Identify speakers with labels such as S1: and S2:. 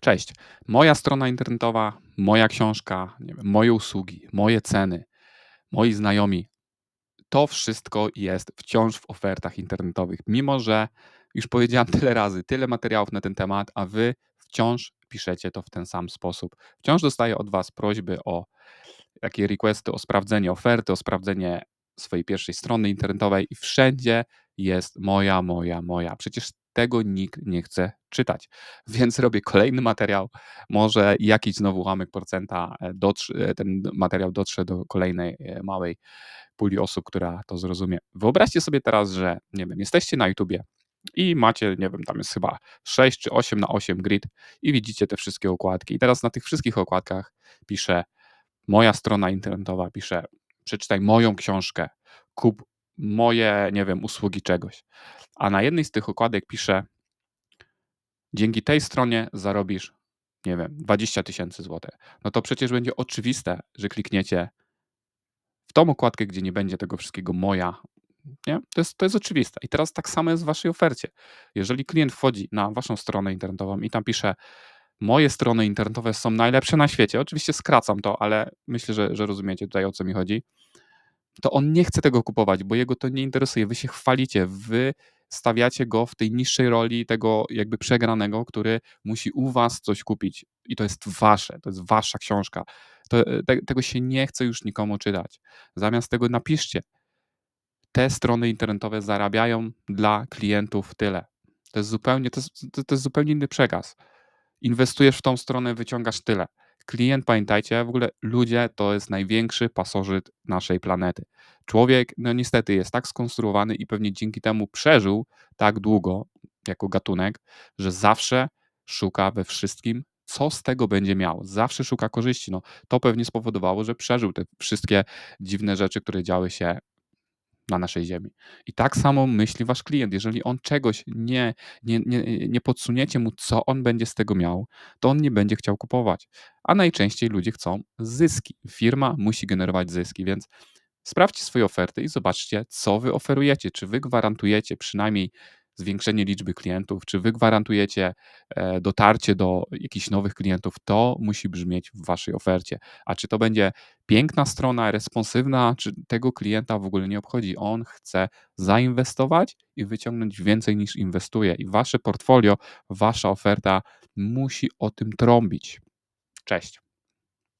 S1: Cześć. Moja strona internetowa, moja książka, nie wiem, moje usługi, moje ceny, moi znajomi. To wszystko jest wciąż w ofertach internetowych. Mimo, że już powiedziałem tyle razy, tyle materiałów na ten temat, a wy wciąż piszecie to w ten sam sposób. Wciąż dostaję od was prośby o takie requesty o sprawdzenie oferty, o sprawdzenie swojej pierwszej strony internetowej i wszędzie jest moja, moja, moja. Przecież tego nikt nie chce czytać. Więc robię kolejny materiał. Może jakiś znowu ułamek procenta e, dotrze, ten materiał dotrze do kolejnej e, małej puli osób, która to zrozumie. Wyobraźcie sobie teraz, że nie wiem, jesteście na YouTubie i macie, nie wiem, tam jest chyba 6 czy 8 na 8 grid i widzicie te wszystkie okładki. I teraz na tych wszystkich okładkach piszę moja strona internetowa, piszę przeczytaj moją książkę, kup moje, nie wiem, usługi czegoś. A na jednej z tych okładek piszę dzięki tej stronie zarobisz, nie wiem, 20 tysięcy złotych. No to przecież będzie oczywiste, że klikniecie w tą okładkę, gdzie nie będzie tego wszystkiego moja. Nie? To, jest, to jest oczywiste. I teraz tak samo jest w waszej ofercie. Jeżeli klient wchodzi na waszą stronę internetową i tam pisze, moje strony internetowe są najlepsze na świecie, oczywiście skracam to, ale myślę, że, że rozumiecie tutaj o co mi chodzi, to on nie chce tego kupować, bo jego to nie interesuje. Wy się chwalicie, wy stawiacie go w tej niższej roli tego jakby przegranego, który musi u was coś kupić. I to jest wasze, to jest wasza książka. To, e, te, tego się nie chce już nikomu czytać. Zamiast tego napiszcie. Te strony internetowe zarabiają dla klientów tyle. To jest zupełnie, to jest, to jest zupełnie inny przekaz. Inwestujesz w tą stronę, wyciągasz tyle. Klient, pamiętajcie, w ogóle ludzie to jest największy pasożyt naszej planety. Człowiek, no niestety, jest tak skonstruowany i pewnie dzięki temu przeżył tak długo jako gatunek, że zawsze szuka we wszystkim, co z tego będzie miał. Zawsze szuka korzyści. No, to pewnie spowodowało, że przeżył te wszystkie dziwne rzeczy, które działy się na naszej ziemi. I tak samo myśli wasz klient. Jeżeli on czegoś nie, nie, nie, nie podsuniecie mu, co on będzie z tego miał, to on nie będzie chciał kupować. A najczęściej ludzie chcą zyski. Firma musi generować zyski, więc sprawdźcie swoje oferty i zobaczcie, co wy oferujecie. Czy wy gwarantujecie przynajmniej zwiększenie liczby klientów, czy wy gwarantujecie e, dotarcie do jakichś nowych klientów, to musi brzmieć w waszej ofercie. A czy to będzie piękna strona, responsywna, czy tego klienta w ogóle nie obchodzi. On chce zainwestować i wyciągnąć więcej niż inwestuje. I wasze portfolio, wasza oferta musi o tym trąbić. Cześć.